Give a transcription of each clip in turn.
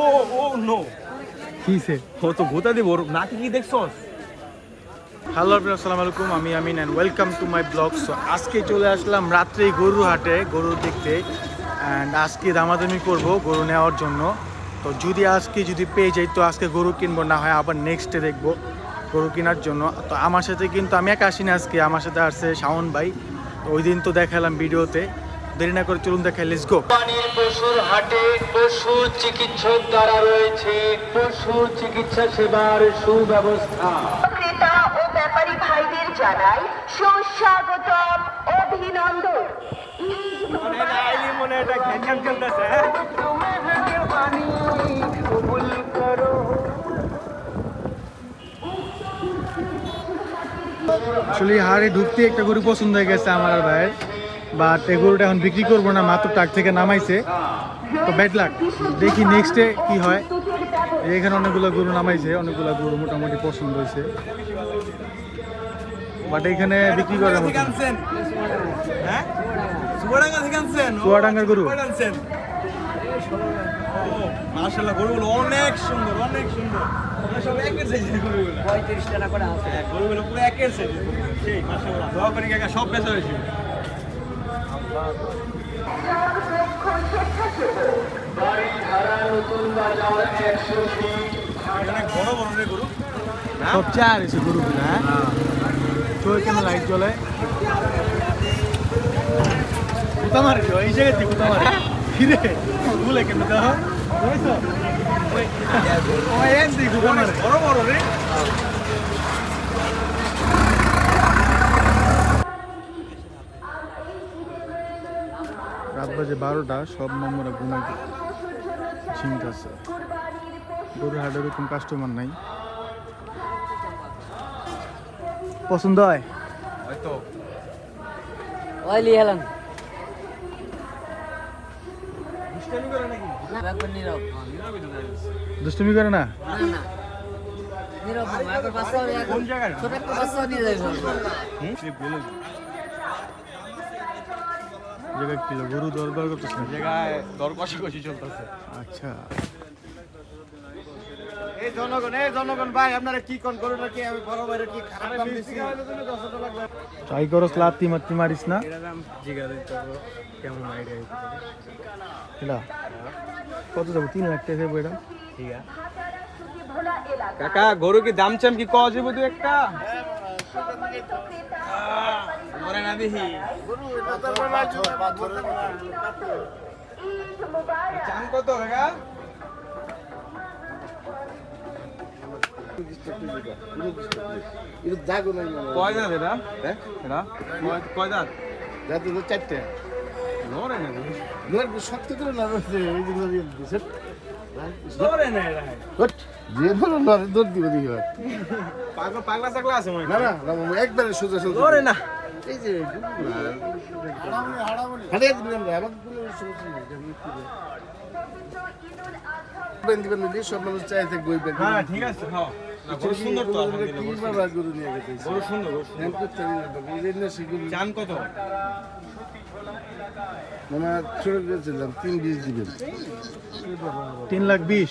ও oh no কিসে? ও তো গোতা দিব ওর নাকি কি দেখছস? হ্যালো আসসালামু আলাইকুম আমি Amin and welcome to my blog so আজকে চলে আসলাম রাত্রে গরু হাটে গরু দেখতে অ্যান্ড আজকে দামাদামি করব গরু নেওয়ার জন্য। তো যদি আজকে যদি পেয়ে যাই তো আজকে গরু কিনবো না হয় আবার নেক্সট ডে দেখব গরু কেনার জন্য। তো আমার সাথে কিন্তু আমি একা আসিনি আজকে আমার সাথে আসছে শাওন ভাই। ওই দিন তো দেখালাম ভিডিওতে। দেরি না করে চলুন দেখাই লেটস গো কোরবানির পশুর হাটে পশু চিকিৎসক দ্বারা রয়েছে। পশু চিকিৎসা সেবার সুব্যবস্থা। ক্রেতা ও ব্যাপারী ভাইদের জানাই সুস্বাগতম অভিনন্দন। ঈদ মনে নাইলি মনে এটা ঘ্যান চলতেছে হ্যাঁ? আসলে হাড়ে ঢুকতে একটা গরু পছন্দ হয়ে গেছে আমার আর ভাইয়ের। বাট এই গরুটা এখন বিক্রি করব না মাত্র টাক থেকে নামাইছে। তো ব্যাড লাক দেখি নেক্সটে কি হয়। এখানে অনেকগুলো গরু নামাইছে অনেকগুলো গরু মোটামুটি পছন্দ হয়েছে। বাট এখানে বিক্রি করার মতো। হ্যাঁ চুয়াডাঙ্গার গরু। মাশাআল্লাহ গরুগুলো অনেক সুন্দর অনেক সুন্দর। সব একের সাইজের গরুগুলো। পঁয়ত্রিশ টাকা করে আছে। গরুগুলো পুরো একের সাইজের সেই মাশাআল্লাহ। দোয়া করি কাকা সব বেচা হয়েছে অনেক বড় বড় রে গরু না? এসে চোখে কেন লাইট জ্বলে কোথা মারে এই জায়গাতে কোথা মারে ফিরে বলে কেন দেখো বড় বড় রে বাজে বারোটা সব নম্বরে ঘুমাই ঝিমতেছে গরুর হাটে এরকম কাস্টমার নাই। পছন্দ হয়? হয়তো। হেলান। দুষ্টামি করে না না? না নীরব কোন জায়গায়? ছোট একটা বাচ্চা নিয়ে যাবে সে বলে জায়গায় গরু করতেছে না জায়গায় দর কষাকষি চলতেছে। আচ্ছা। এই জনগণ এই জনগণ ভাই আপনারা কি কোন গরুটা কি আমি বড় ভাইরা কি খারাপ দাম দিছি? ট্রাই করস লাত্তি মাত্তি মারিস না? কেমন আইডিয়া কত যাব? তিন লাখ টাকা যাব এটা। কাকা গরু কি দাম চাম কি? কওয়া যাবে দু একটা। মরে না দেখি। চাম কত কাকা? এটা জাগো নাই কয় দাঁত এটা? এটা। কয়- কয় দাঁত? যাতে তো চারটে নরে না দেখি। লোক শক্ত করে না রয়েছে এই যে নদী নরে না এটা। যে বলো না। দৌড় দিব দেখি ভাই। পাগলা চাগলা আছে না না না একবারে সোজা সোজা। নরে না। সব মানুষ চাইছে হ্যাঁ ঠিক আছে হ্যাঁ সুন্দর তো আলহামদুলিল্লাহ গরু নিয়ে গেছে? সুন্দর করতে না কত? ছোট বিশ দিবেন। তিন লাখ বিশ।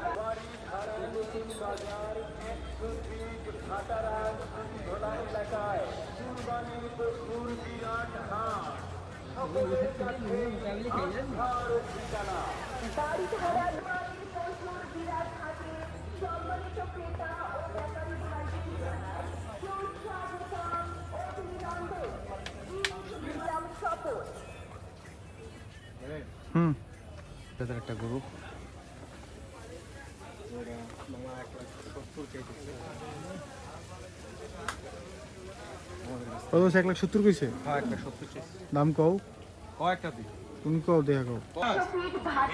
ইয়া। এই যে এইটা দাম করে কত চাইবই এটা কার চাইবই এখন তো হ্যাঁ আড়াইশো আড়াইশো আড়াইশো আমনেরই গরু হ্যারি গরু হ্যাঁ চাইবে নি হুম এটা একটা গরু কত বলছে? এক লাখ সত্তর কইছে? হ্যাঁ দাম কও। কয়েকটা দিই তুমি কও দেখা কও।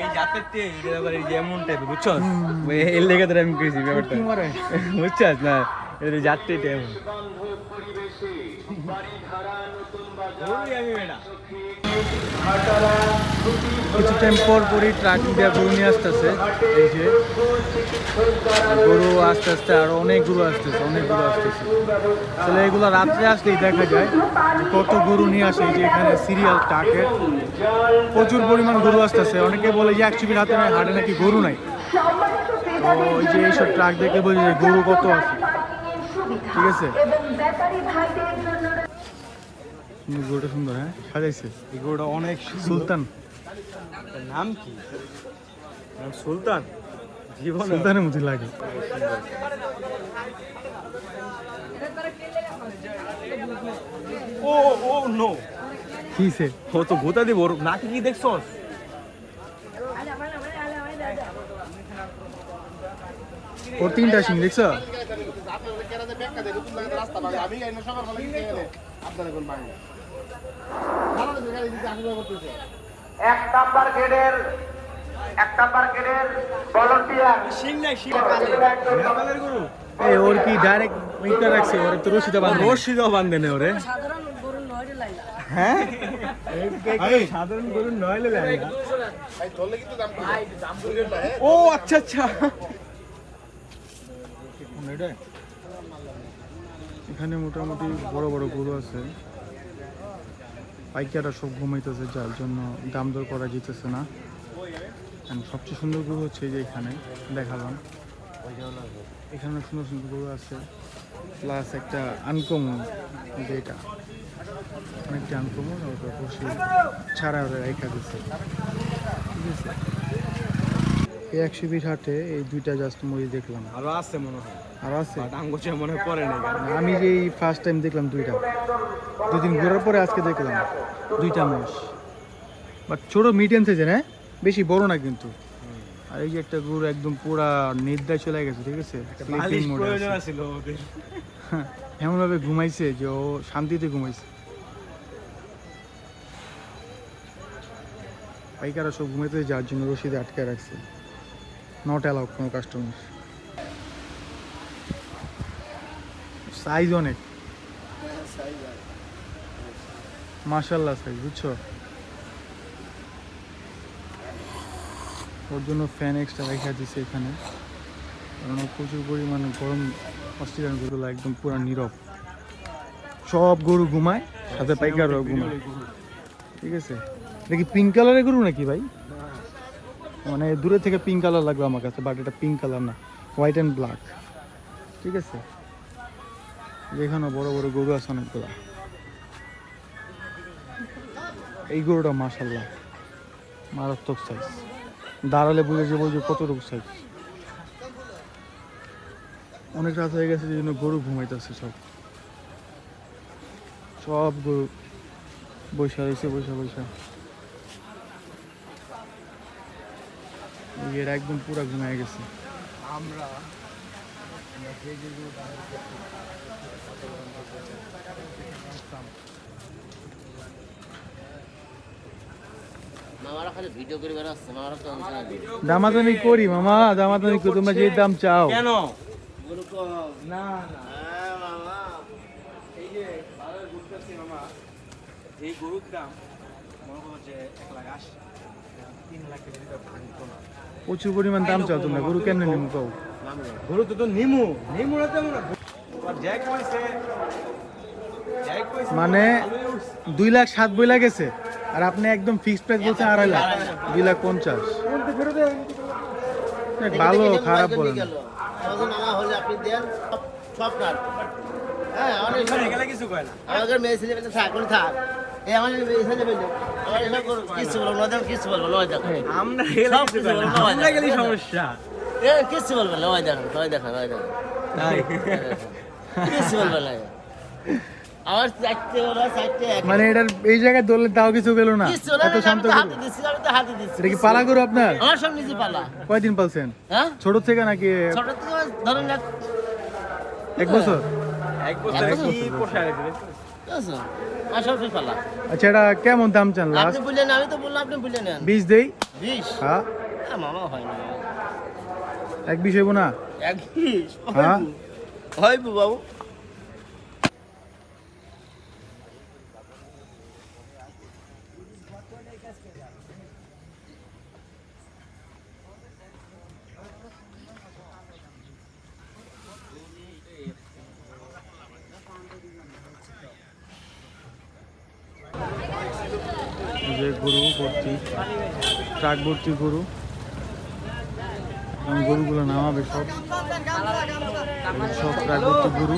এই জাতের তে এটা আবার এই যেমন টাইপ বুঝছ এর লেগে ধরে আমি কইছি ব্যাপারটা। কি বুঝছস না? ওই আমি বেটা কিছু টাইম পর পরই ট্রাক দিয়ে গরু নিয়ে আসতেছে। এই যে গরু আস্তে আস্তে আরও অনেক গরু আসতেছে, অনেক গরু আসতেছে। তাহলে এগুলো রাত্রে আসলেই দেখা যায় কত গরু নিয়ে আসে এই যে এখানে সিরিয়াল ট্রাকে প্রচুর পরিমাণ গরু আসতেছে। অনেকে বলে যে একচুবির হাতে নাই হাটে নাকি গরু নাই? তো ওই যে এইসব ট্রাক দেখে বলি যে গরু কত আছে। ঠিক আছে? এবং ব্যাপারী ভাইদের জন্য কিন্তু গরুটা সুন্দর হ্যাঁ? সাজাইছে। এই গরুটা অনেক সুলতান। নাম কি? নাম সুলতান? জীবন সুলতানের মতো লাগে। Oh oh no. কিসে ও তো দিব ওর নাকি কি দেখছস? ওর তিনটা সিং দেখছ? এক নাম্বার গ্রেডের এক নাম্বার গ্রেডের ভলান্টিয়ার সিং নাই সিং গরু? এই ওর কি ডাইরেক্ট মিটার রাখছে? ওর তো রশিদা বান্ধব রশিদ বান্ধে নে ওরে। সাধারণ গরু নয় লাইলা। হ্যাঁ? এই সাধারণ গরু ও আচ্ছা আচ্ছা। এখানে মোটামুটি বড় বড় গরু আছে। পাইকাররা সব ঘুমাইতেছে, যার জন্য দাম দর করা যেতেছে না। সবচেয়ে সুন্দর গরু হচ্ছে যে এখানে, দেখালাম। এখানে সুন্দর সুন্দর গরু আছে। প্লাস একটা আনকমন যেটা। অনেকটা আনকমন ওটা বসে ছাড়া ওরা রেখা দিচ্ছে ঠিক আছে? এই একশো বিশ হাটে এই দুইটা জাস্ট মরি দেখলাম। আরও আছে মনে হয়। আর আছে? আঙ্গুচে মনে পরে আমি যে ফার্স্ট টাইম দেখলাম দুইটা। দুদিন ঘোরার পরে আজকে দেখলাম দুইটা মাস বাট ছোট মিডিয়াম সাইজের হ্যাঁ? বেশি বড় না কিন্তু। আর এই যে একটা গরু একদম পুরা নিদ্রায় চলে গেছে ঠিক আছে? মালিশ Sleeping mode এ প্রয়োজন আছে। ছিল ওদের। এমন ভাবে ঘুমাইছে যে ও শান্তিতে ঘুমাইছে। পাইকারা সব ঘুমাইতে যার জন্য রশিদে আটকে রাখছে। নট অ্যালাউ কোনো কাস্টমার সাইজ অনেক। মাশাল্লাহ সাইজ বুঝছ? ওর জন্য ফ্যান এক্সট্রা রেখে দিছে এখানে। কারণ প্রচুর পরিমাণে গরম অস্ট্রেলিয়ান গরুগুলো একদম পুরা নীরব। সব গরু ঘুমায় সাথে পাইকাররাও ঘুমায়। ঠিক আছে? দেখি পিঙ্ক কালারের গরু নাকি ভাই? মানে দূরে থেকে পিঙ্ক কালার লাগবে আমার কাছে বাট এটা পিঙ্ক কালার না হোয়াইট অ্যান্ড ব্ল্যাক ঠিক আছে? এখানেও বড় বড় গরু আছে অনেকগুলা। এই গরুটা মাসাল্লাহ মারাত্মক সাইজ দাঁড়ালে বুঝে যে কতটুকু সাইজ অনেক রাত হয়ে গেছে যে জন্য গরু ঘুমাইতেছে সব। সব গরু বৈশা রয়েছে বৈশা বৈশা এর একদম পুরা ঘুমায় গেছে। মামারা খালি ভিডিও করে বেড়াচ্ছে মামারা তো দামাদামি করি মামা দামাদামি করি তোমরা যে দাম চাও। কেন? না না। হ্যাঁ এই যে মামা এই গরুর দাম মনে করো যে এক লাখ আশি। তিন লাখ কেজি প্রচুর পরিমাণ দাম চাও তোমরা গরু কেন নিমু কাউ গরু তো তো নিমু নিমু না মানে দুই লাখ সাত বই লাগেছে আর আপনি একদম ফিক্সড প্রাইস বলছেন আড়াই লাখ। দুই লাখ পঞ্চাশ। ভালো খারাপ বলেন। আমাদের মামা হলে আপনি দেন সব সব কাট হ্যাঁ অনেক এখানে গেলে কিছু কয় আমাদের মেয়ে ছেলে থাক থাক আমার কিছু কিছু সমস্যা। এ কিচ্ছু বলবে না। ওই দেখেন ওই দেখেন ওই দেখেন আমার চারটে ওরা চারটে মানে এটার এই জায়গায় দৌড়লে তাও কিছু গেল না। এত শান্ত হাতে দিচ্ছি আমি তো হাতে দিচ্ছি এটা কি পালা গরু আপনার? আমার সব নিজে পালা। কয়দিন পালছেন? হ্যাঁ? ছোট থেকে নাকি ছোট থেকে ধরুন এক এক বছর? এক কি আচ্ছা এটা কেমন দাম চান আপনি বললেন আমি তো বললাম আপনি বললেন। নেন বিশ দেই? বিশ? হ্যাঁ। মামা হয় না। এক হইব না? এক বিশ? হ্যাঁ? হয় বাবু। যে গরু ভর্তি ট্রাক ভর্তি গরু। গরুগুলো নামাবে সব। সব ট্রাক গরু।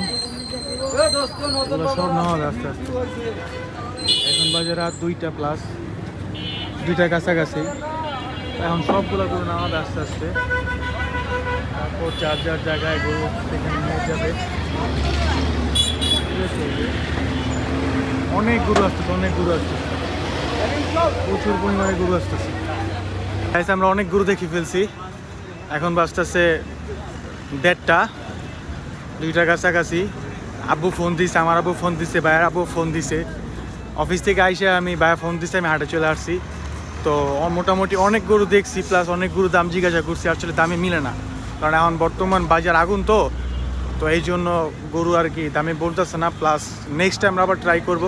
এগুলো সব নামাবে আস্তে আস্তে। এখন বাজে রাত দুইটা প্লাস দুইটা কাছাকাছি। এখন সবগুলো গরু নামাবে আস্তে আস্তে। তারপর যার যার জায়গায় গরু সেখানে নিয়ে যাবে। অনেক গরু আসতেছে, অনেক গরু আসতেছে। প্রচুর পরিমাণে গরু আসতেছে। আমরা অনেক গরু দেখে ফেলছি। এখন বাজতেছে দেড়টা, দুইটার কাছাকাছি। আব্বু ফোন দিছে, আমার আব্বু ফোন দিছে, ভাইয়ের আব্বু ফোন দিছে। অফিস থেকে আইসে আমি, ভাইয়া ফোন দিছে, আমি হাটে চলে আসছি। তো মোটামুটি অনেক গরু দেখছি প্লাস অনেক গরু দাম জিজ্ঞাসা করছি, আসলে দামে মিলে না। কারণ এখন বর্তমান বাজার আগুন তো তো এই জন্য গরু আর কি দামে বলতেছে না প্লাস নেক্সট টাইম আমরা আবার ট্রাই করব।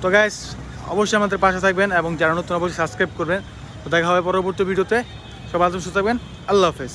তো গ্যাস অবশ্যই আমাদের পাশে থাকবেন এবং যারা নতুন, অবশ্যই সাবস্ক্রাইব করবেন। তো দেখা হবে পরবর্তী ভিডিওতে। সব আদর্শ থাকবেন। আল্লাহ হাফেজ।